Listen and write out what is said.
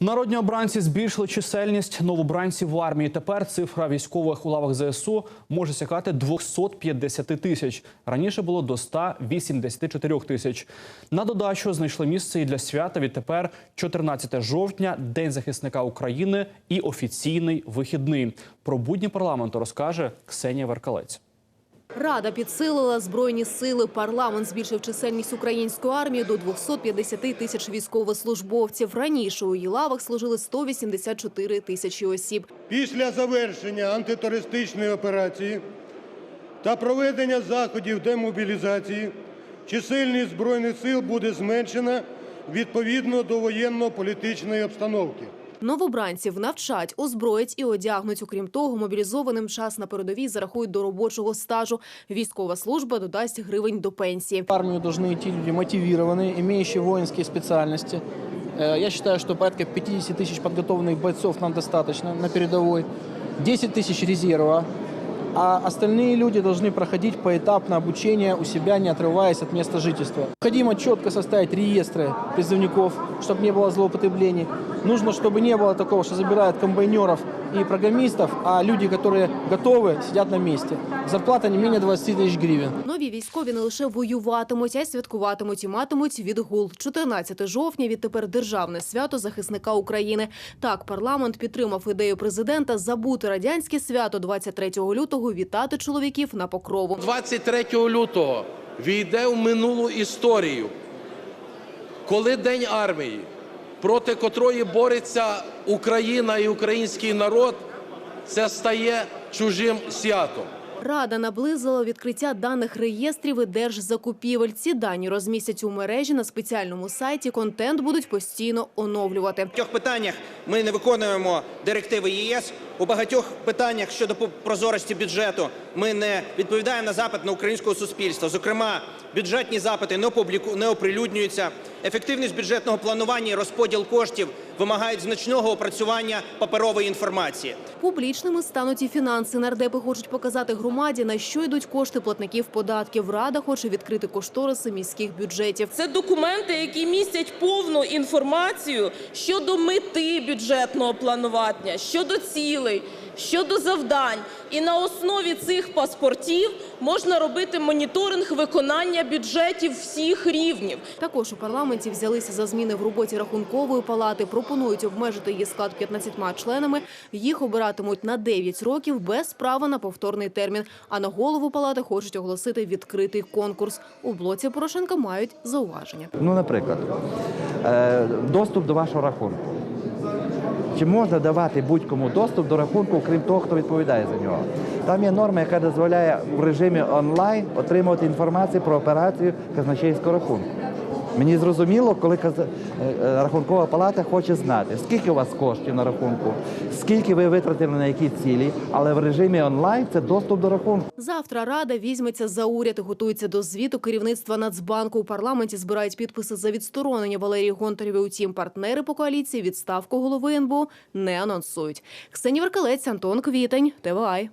Народні обранці збільшили чисельність новобранців в армії. Тепер цифра військових у лавах ЗСУ може сягати 250 тисяч. Раніше було до 184 тисяч. На додачу знайшли місце і для свята. Відтепер 14 жовтня, День захисника України і офіційний вихідний. Про будні парламенту розкаже Ксенія Веркалець. Рада підсилила збройні сили. Парламент збільшив чисельність української армії до 250 тисяч військовослужбовців. Раніше у її лавах служили 184 тисячі осіб. Після завершення антитерористичної операції та проведення заходів демобілізації чисельність Збройних сил буде зменшена відповідно до воєнно-політичної обстановки. Новобранців навчать, озброять і одягнуть. Окрім того, мобілізованим час на передовій зарахують до робочого стажу. Військова служба додасть гривень до пенсії. В армию должны идти люди мотивированные, имеющие воинские специальности. Э, Я считаю, что порядка 50 тысяч подготовленных бойцов нам достаточно на передовой. 10 тысяч резерва. А остальные люди должны проходить поэтапно обучение у себя, не отрываясь от места жительства. Необходимо четко составить реестры призывников, чтобы не было злоупотреблений. Нужно, чтобы не было такого, что забирают комбайнеров и программистов, а люди, которые готовы, сидят на месте. Зарплата не менее 20 тысяч гривен. Нові військові не лише воюватимуть, а й святкуватимуть і матимуть відгул. 14 жовтня відтепер державне свято захисника України. Так, парламент підтримав ідею президента забути радянське свято 23 лютого, вітати чоловіків на покрову. 23 лютого війде в минулу історію, коли День армії, проти котрої бореться Україна і український народ, це стає чужим святом. Рада наблизила відкриття даних реєстрів і держзакупівель. Ці дані розмістять у мережі на спеціальному сайті. Контент будуть постійно оновлювати. В багатьох питаннях ми не виконуємо директиви ЄС. У багатьох питаннях щодо прозорості бюджету ми не відповідаємо на запит на українського суспільства. Зокрема, бюджетні запити не опубліку не оприлюднюються. Ефективність бюджетного планування і розподіл коштів вимагають значного опрацювання паперової інформації. Публічними стануть і фінанси. Нардепи хочуть показати громаді, на що йдуть кошти платників податків. Рада хоче відкрити кошториси міських бюджетів. Це документи, які містять повну інформацію щодо мети бюджетного планування, щодо цілей, щодо завдань. І на основі цих паспортів можна робити моніторинг виконання бюджетів всіх рівнів. Також у парламенті взялися за зміни в роботі рахункової палати. Пропонують обмежити її склад 15 членами. Їх обиратимуть на 9 років без права на повторний термін. А на голову палати хочуть оголосити відкритий конкурс. У блоці Порошенка мають зауваження. Ну, наприклад, е, доступ до вашого рахунку. Чи можна давати будь-кому доступ до рахунку, крім того, хто відповідає за нього? Там є норма, яка дозволяє в режимі онлайн отримувати інформацію про операцію казначейського рахунку. Мені зрозуміло, коли е, е, рахункова палата хоче знати, скільки у вас коштів на рахунку, скільки ви витратили на які цілі, але в режимі онлайн це доступ до рахунку. Завтра Рада візьметься за уряд і готується до звіту керівництва Нацбанку. У парламенті збирають підписи за відсторонення Валерії Гонтарєвої. Утім, партнери по коаліції відставку голови НБУ не анонсують. Ксенія Веркалець, Антон Квітень, ТВАЙ.